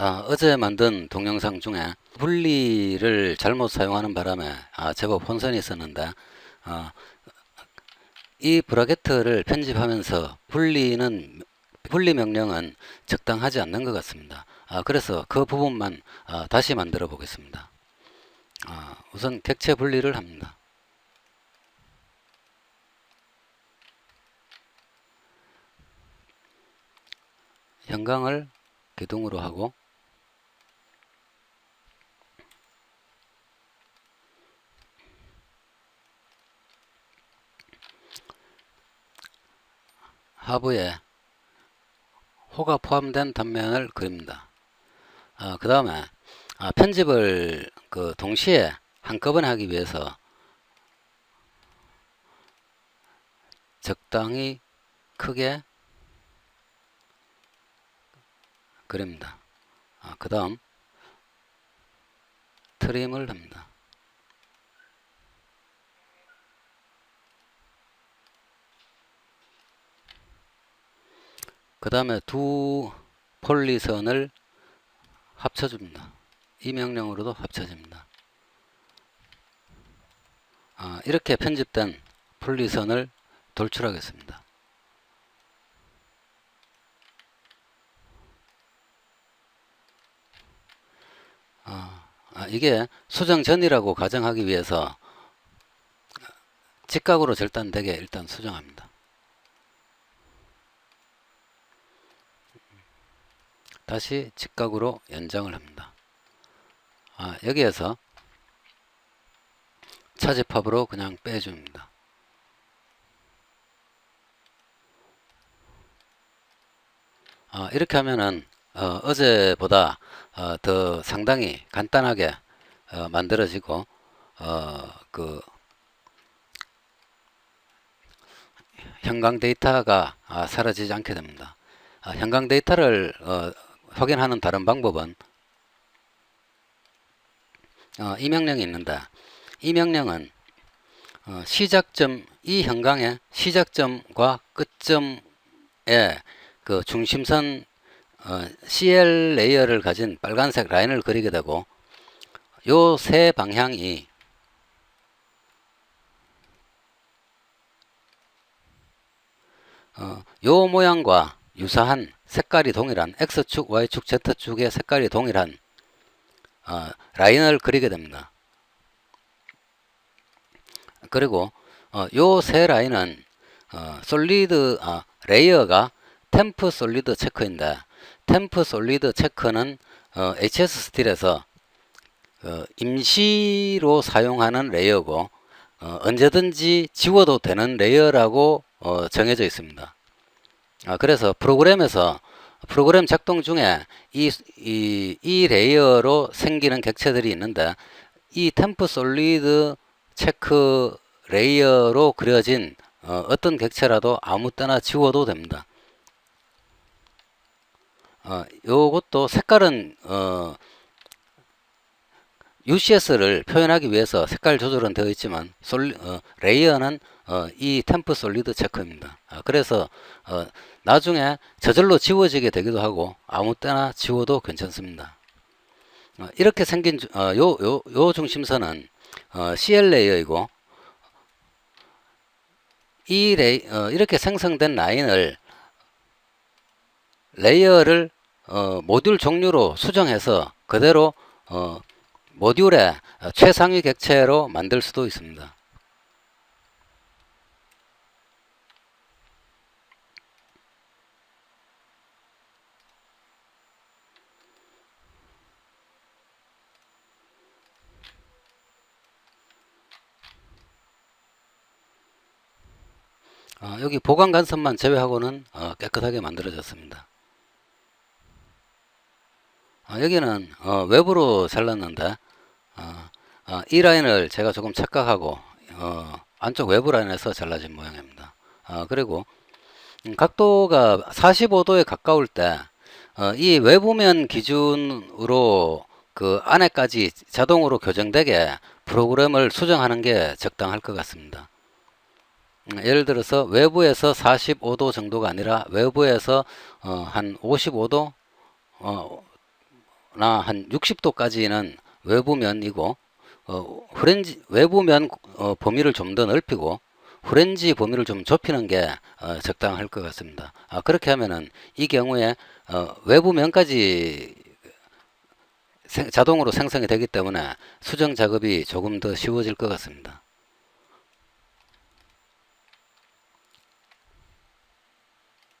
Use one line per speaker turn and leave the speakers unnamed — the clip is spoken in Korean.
아, 어제 만든 동영상 중에 분리를 잘못 사용하는 바람에 아, 제법 혼선이 있었는데 아, 이 브라켓을 편집하면서 분리는 분리 명령은 적당하지 않는 것 같습니다. 아, 그래서 그 부분만 아, 다시 만들어 보겠습니다. 아, 우선 객체 분리를 합니다. 현강을 기둥으로 하고 하부에 호가 포함된 단면을 그립니다. 그 다음에 아, 편집을 그 동시에 한꺼번에 하기 위해서 적당히 크게 그립니다. 아, 그 다음 트림을 합니다. 그 다음에 두 폴리선을 합쳐줍니다. 이 명령으로도 합쳐집니다. 아, 이렇게 편집된 폴리선을 돌출하겠습니다. 아, 아, 이게 수정 전이라고 가정하기 위해서 직각으로 절단되게 일단 수정합니다. 다시 직각으로 연장을 합니다. 아, 여기에서 차집합으로 그냥 빼줍니다. 아, 이렇게 하면은 어, 제보다 어, 더 상당히 간단하게 어, 만들어지고 어, 그 현강 데이터가 아, 사라지지 않게 됩니다. 아, 현강 데이터를 어, 확인하는 다른 방법은 어, 이 명령이 있는데 이 명령은 어, 시작점 이 현강의 시작점과 끝점의 그 중심선 어, CL 레이어를 가진 빨간색 라인을 그리게 되고 요 세 방향이 어, 요 모양과 유사한 색깔이 동일한 X축, Y축, Z축의 색깔이 동일한 어, 라인을 그리게 됩니다. 그리고 어, 요세 라인은 어, 솔리드 아, 레이어가 템프 솔리드 체크인데 템프 솔리드 체크는 어, HS 스틸에서 어, 임시로 사용하는 레이어고 어, 언제든지 지워도 되는 레이어라고 어, 정해져 있습니다. 아, 그래서 프로그램에서 프로그램 작동 중에 이, 이, 이 레이어로 생기는 객체들이 있는데 이 템프 솔리드 체크 레이어로 그려진 어, 어떤 객체라도 아무 때나 지워도 됩니다. 어, 요것도 색깔은 어, UCS를 표현하기 위해서 색깔 조절은 되어 있지만 솔, 어, 레이어는 어, 이 템프 솔리드 체크입니다. 아, 그래서 어, 나중에 저절로 지워지게 되기도 하고 아무 때나 지워도 괜찮습니다. 어, 이렇게 생긴 주- 어, 요, 요, 요 중심선은 어, CL 레이어이고 이 레이, 어, 이렇게 생성된 라인을 레이어를 어, 모듈 종류로 수정해서 그대로 어, 모듈의 최상위 객체로 만들 수도 있습니다. 어, 여기 보강 간섭만 제외하고는 어, 깨끗하게 만들어졌습니다. 어, 여기는 어, 외부로 잘랐는데 어, 어, 이 라인을 제가 조금 착각하고 어, 안쪽 외부 라인에서 잘라진 모양입니다. 어, 그리고 음, 각도가 45도에 가까울 때 어, 이 외부면 기준으로 그 안에까지 자동으로 교정되게 프로그램을 수정하는 게 적당할 것 같습니다. 음, 예를 들어서 외부에서 45도 정도가 아니라 외부에서 어, 한 55도 어, 50도나 한 60도까지는 외부면이고 어, 후렌지 외부면 어, 범위를 좀 더 넓히고 후렌지 범위를 좀 좁히는 게 어, 적당할 것 같습니다. 아, 그렇게 하면은 이 경우에 어, 외부면까지 생- 자동으로 생성이 되기 때문에 수정 작업이 조금 더 쉬워질 것 같습니다.